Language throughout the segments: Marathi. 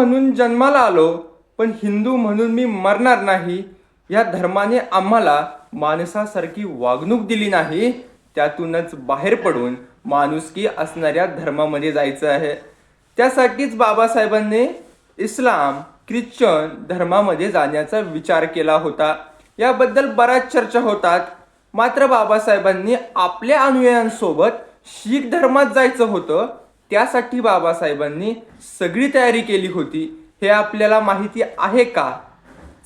म्हणून जन्माला आलो पण हिंदू म्हणून मी मरणार नाही. या धर्माने आम्हाला माणसासारखी वागणूक दिली नाही. त्यातूनच बाहेर पडून माणुसकी असणाऱ्या धर्मामध्ये जायचं आहे. त्यासाठीच बाबासाहेबांनी इस्लाम ख्रिश्चन धर्मामध्ये जाण्याचा विचार केला होता. याबद्दल बऱ्याच चर्चा होतात. मात्र बाबासाहेबांनी आपल्या अनुयायांसोबत शीख धर्मात जायचं होतं. त्यासाठी बाबासाहेबांनी सगळी तयारी केली होती. हे आपल्याला माहिती आहे का?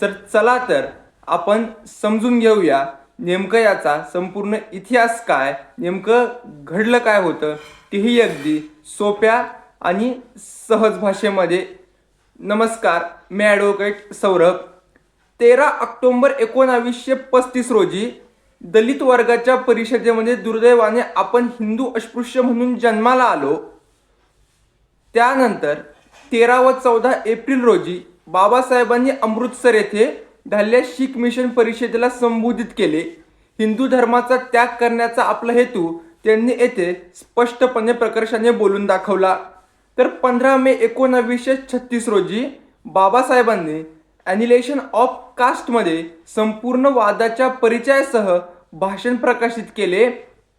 तर चला तर आपण समजून घेऊया नेमकं याचा संपूर्ण इतिहास काय नेमकं घडलं काय होतं तेही अगदी सोप्या आणि सहज भाषेमध्ये. नमस्कार मी ॲडव्होकेट सौरभ. तेरा ऑक्टोंबर एकोणावीसशे पस्तीस रोजी दलित वर्गाच्या परिषदेमध्ये दुर्दैवाने आपण हिंदू अस्पृश्य म्हणून जन्माला आलो. त्यानंतर तेरा व चौदा एप्रिल रोजी बाबासाहेबांनी अमृतसर येथे झालेल्या शीख मिशन परिषदेला संबोधित केले. हिंदू धर्माचा त्याग करण्याचा आपला हेतू त्यांनी येथे स्पष्टपणे प्रकर्षाने बोलून दाखवला. तर पंधरा मे एकोणावीसशे छत्तीस रोजी बाबासाहेबांनी ॲनिलेशन ऑफ कास्टमध्ये संपूर्ण वादाच्या परिचयासह भाषण प्रकाशित केले.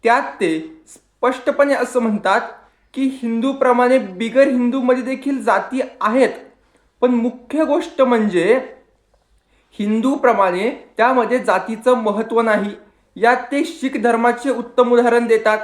त्यात ते स्पष्टपणे असं म्हणतात की हिंदूप्रमाणे बिगर हिंदूमध्ये देखील जाती आहेत. पण मुख्य गोष्ट म्हणजे हिंदूप्रमाणे त्यामध्ये जातीचं महत्त्व नाही. यात ते शीख धर्माचे उत्तम उदाहरण देतात.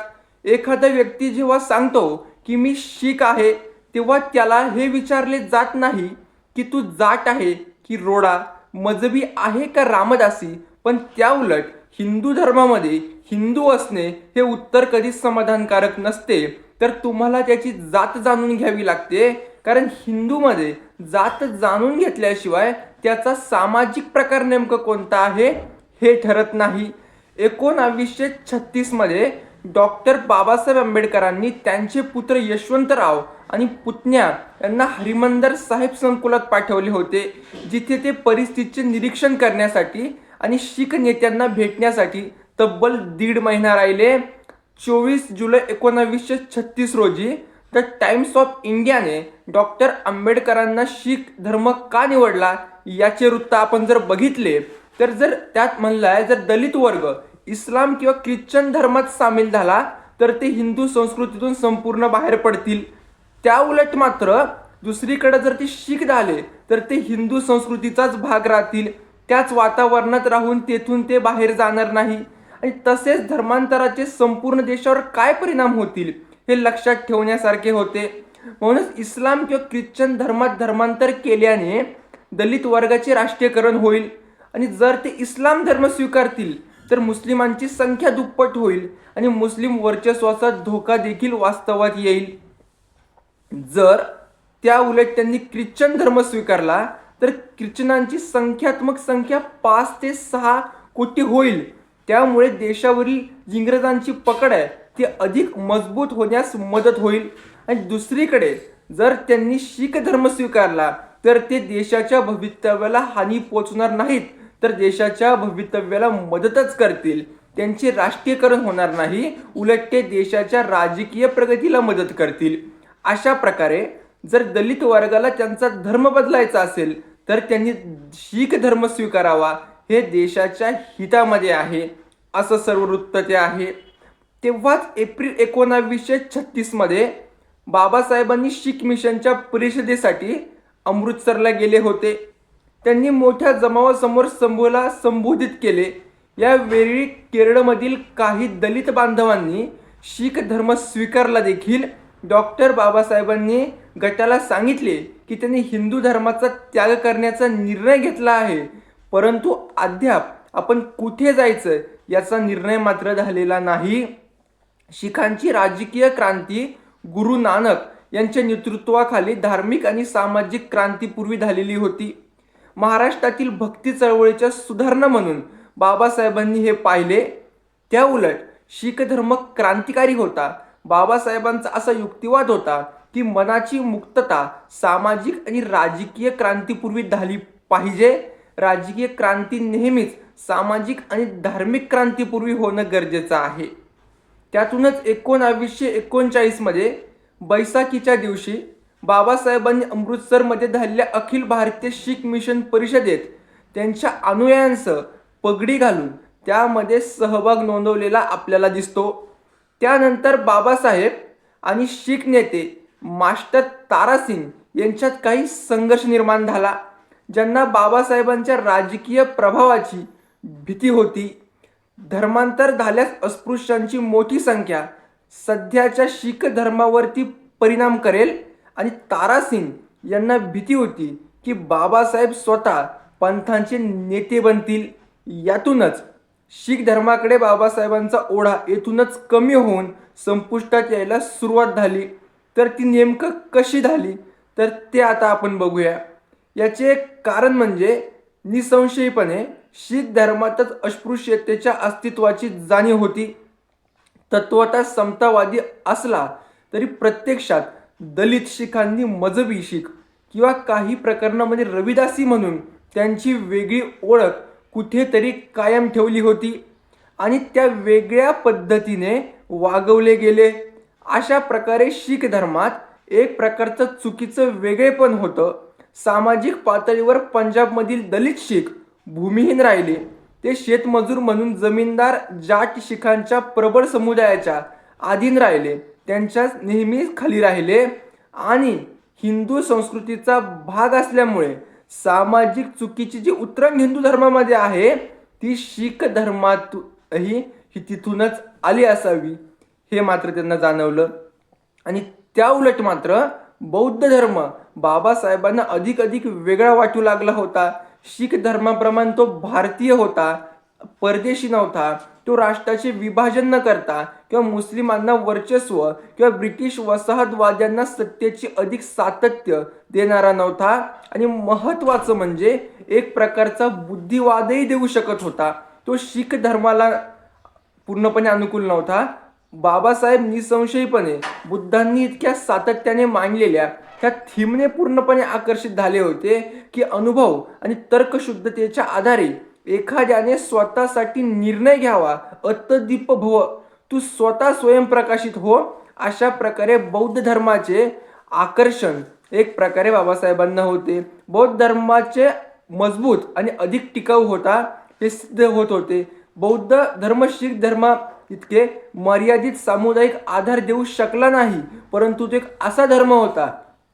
एखादा व्यक्ती जेव्हा सांगतो की मी शीख आहे तेव्हा त्याला हे विचारले जात नाही की तू जाट आहे की रोडा मजबी आहे का रामदासी? पण त्याउलट हिंदू धर्मामध्ये हिंदू असणे हे उत्तर कधीच समाधानकारक नसते. तर तुम्हाला त्याची जात जाणून घ्यावी लागते. कारण हिंदूमध्ये जात जाणून घेतल्याशिवाय त्याचा सामाजिक प्रकार नेमकं कोणता आहे हे ठरत नाही. एकोणावीसशे छत्तीसमध्ये डॉक्टर बाबासाहेब आंबेडकरांनी त्यांचे पुत्र यशवंतराव आणि पुतण्या यांना हरिमंदर साहेब संकुलात पाठवले होते जिथे ते परिस्थितीचे निरीक्षण करण्यासाठी आणि शीख नेत्यांना भेटण्यासाठी तब्बल दीड महिना राहिले. चोवीस जुलै एकोणावीसशे छत्तीस रोजी द टाइम्स ऑफ इंडियाने डॉक्टर आंबेडकरांना शीख धर्म का निवडला याचे वृत्त आपण जर बघितले तर जर त्यात म्हणलं आहे जर दलित वर्ग इस्लाम किंवा ख्रिश्चन धर्मात सामील झाला तर ते हिंदू संस्कृतीतून संपूर्ण बाहेर पडतील. त्या उलट मात्र दुसरीकडे जर ते शीख झाले तर ते हिंदू संस्कृतीचाच भाग राहतील. त्याच वातावरणात राहून तेथून ते बाहेर जाणार नाही. आणि तसेच धर्मांतराचे संपूर्ण देशावर काय परिणाम होतील हे लक्षात ठेवण्यासारखे होते. म्हणूनच इस्लाम किंवा ख्रिश्चन धर्मात धर्मांतर केल्याने दलित वर्गाचे राष्ट्रीयकरण होईल. आणि जर ते इस्लाम धर्म स्वीकारतील तर मुस्लिमांची संख्या दुप्पट होईल आणि मुस्लिम वर्चस्वाचा धोका देखील वास्तवात येईल. जर त्या उलट त्यांनी ख्रिश्चन धर्म स्वीकारला तर ख्रिश्चनांची संख्यात्मक संख्या पाच ते सहा कोटी होईल. त्यामुळे देशावरील इंग्रजांची पकड आहे ती अधिक मजबूत होण्यास मदत होईल. आणि दुसरीकडे जर त्यांनी शीख धर्म स्वीकारला तर ते देशाच्या भवितव्याला हानी पोचणार नाहीत तर देशाच्या भवितव्याला मदतच करतील. त्यांचे राष्ट्रीयकरण होणार नाही उलट ते देशाच्या राजकीय प्रगतीला मदत करतील. अशा प्रकारे जर दलित वर्गाला त्यांचा धर्म बदलायचा असेल तर त्यांनी शीख धर्म स्वीकारावा. हे देशाच्या हितामध्ये आहे. असं सर्व वृत्त ते आहे तेव्हाच एप्रिल एकोणावीसशे छत्तीसमध्ये बाबासाहेबांनी शीख मिशनच्या परिषदेसाठी अमृतसरला गेले होते. त्यांनी मोठ्या जमावासमोर संभूला संबोधित केले. यावेळी केरळमधील काही दलित बांधवांनी शीख धर्म स्वीकारला देखील डॉक्टर बाबासाहेबांनी गटाला सांगितले की त्यांनी हिंदू धर्माचा त्याग करण्याचा निर्णय घेतला आहे. परंतु अद्याप आपण कुठे जायचं याचा निर्णय मात्र झालेला नाही. शिखांची राजकीय क्रांती गुरु नानक यांच्या नेतृत्वाखाली धार्मिक आणि सामाजिक क्रांतीपूर्वी झालेली होती. महाराष्ट्रातील भक्ती चळवळीच्या सुधारणा म्हणून बाबासाहेबांनी हे पाहिले. त्या उलट शीख धर्म क्रांतिकारी होता. बाबासाहेबांचा असा युक्तिवाद होता की मनाची मुक्तता सामाजिक आणि राजकीय क्रांतीपूर्वी झाली पाहिजे. राजकीय क्रांती नेहमीच सामाजिक आणि धार्मिक क्रांतीपूर्वी होणं गरजेचं आहे. त्यातूनच एकोणावीसशे एकोणचाळीसमध्ये बैसाखीच्या दिवशी बाबासाहेबांनी अमृतसरमध्ये झालेल्या अखिल भारतीय शीख मिशन परिषदेत त्यांच्या अनुयायांसह पगडी घालून त्यामध्ये सहभाग नोंदवलेला आपल्याला दिसतो. त्यानंतर बाबासाहेब आणि शीख नेते मास्टर तारासिंग यांच्यात काही संघर्ष निर्माण झाला. ज्यांना बाबासाहेबांच्या राजकीय प्रभावाची भीती होती धर्मांतर झाल्यास अस्पृश्यांची मोठी संख्या सध्याच्या शीख धर्मावरती परिणाम करेल आणि तारासिंग यांना भीती होती की बाबासाहेब स्वतः पंथांचे नेते बनतील. यातूनच शीख धर्माकडे बाबासाहेबांचा ओढा येथूनच कमी होऊन संपुष्टात यायला सुरुवात झाली. तर ती नेमकं कशी झाली? तर ते आता आपण बघूया. याचे एक कारण म्हणजे निसंशयपणे शीख धर्मातच अस्पृश्यतेच्या अस्तित्वाची जाणीव होती. तत्वता समतावादी असला तरी प्रत्यक्षात दलित शिखांनी मजबी शीख किंवा काही प्रकरणामध्ये रविदासी म्हणून त्यांची वेगळी ओळख कुठेतरी कायम ठेवली होती आणि त्या वेगळ्या पद्धतीने वागवले गेले. अशा प्रकारे शीख धर्मात एक प्रकारचं चुकीचं वेगळेपण होतं. सामाजिक पातळीवर पंजाबमधील दलित शीख भूमिहीन राहिले. ते शेतमजूर म्हणून जमीनदार जाट शिखांच्या प्रबळ समुदायाच्या अधीन राहिले. त्यांच्या नेहमीच खाली राहिले. आणि हिंदू संस्कृतीचा भाग असल्यामुळे सामाजिक चुकीची जी उतरंग हिंदू धर्मामध्ये आहे ती शीख धर्मातही ही तिथूनच आली असावी हे मात्र त्यांना जाणवलं. आणि त्या उलट मात्र बौद्ध धर्म बाबासाहेबांना अधिक अधिक वेगळा वाटू लागला होता. शीख धर्माप्रमाणे तो भारतीय होता परदेशी नव्हता तो राष्ट्राचे विभाजन न करता किंवा मुस्लिमांना वर्चस्व किंवा ब्रिटिश वसाहतवाद्यांना सत्तेची अधिक सातत्य देणारा नव्हता. आणि महत्त्वाचं म्हणजे एक प्रकारचा बुद्धिवादही देऊ शकत होता. तो शीख धर्माला पूर्णपणे अनुकूल नव्हता. बाबासाहेब निसंशयपणे बुद्धांनी इतक्या सातत्याने मांडलेल्या त्या थीमने पूर्णपणे आकर्षित झाले होते की अनुभव आणि तर्कशुद्धतेच्या आधारे एखाद्याने स्वतःसाठी निर्णय घ्यावा अतदीप भव तू स्वतः स्वयंप्रकाशित हो अशा प्रकारे बौद्ध धर्माचे आकर्षण एक प्रकारे बाबासाहेबांना होते. बौद्ध धर्माचे मजबूत आणि अधिक टिकाऊ होता हे सिद्ध होत होते. बौद्ध धर्म शीख धर्मा इतके मर्यादित सामुदायिक आधार देऊ शकला नाही परंतु तो एक असा धर्म होता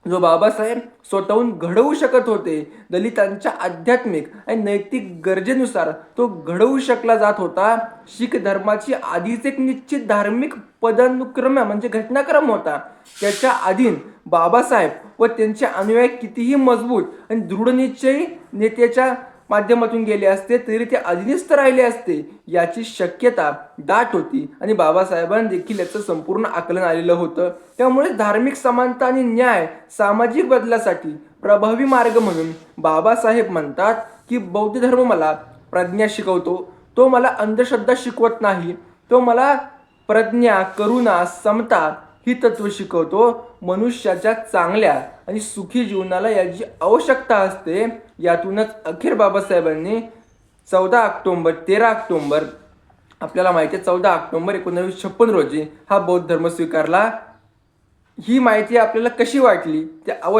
जो बाबासाहेब स्वतःहून घडवू शकत होते दलितांच्या आध्यात्मिक आणि नैतिक गरजेनुसार तो घडवू शकला जात होता. शीख धर्माची आधीच एक निश्चित धार्मिक पदानुक्रम म्हणजे घटनाक्रम होता. त्याच्या अधीन बाबासाहेब व त्यांचे अनुयायी कितीही मजबूत आणि दृढनिश्चयी नेत्याच्या माध्यमातून गेले असते तरी ते अधीनस्थ राहिले असते याची शक्यता दाट होती. आणि बाबासाहेबांना देखील याचं संपूर्ण आकलन आलेलं होतं. त्यामुळे धार्मिक समानता आणि न्याय सामाजिक बदलासाठी प्रभावी मार्ग म्हणून बाबासाहेब म्हणतात की बौद्ध धर्म मला प्रज्ञा शिकवतो. तो मला अंधश्रद्धा शिकवत नाही. तो मला प्रज्ञा करुणा समता ही तत्व शिकवतो. मनुष्याच्या चांगल्या आणि सुखी जीवनाला याची आवश्यकता असते. यातूनच अखेर बाबासाहेबांनी चौदा ऑक्टोंबर तेरा ऑक्टोंबर आपल्याला माहिती आहे चौदा ऑक्टोंबर एकोणीसशे छप्पन रोजी हा बौद्ध धर्म स्वीकारला. ही माहिती आपल्याला कशी वाटली? ते अवश्य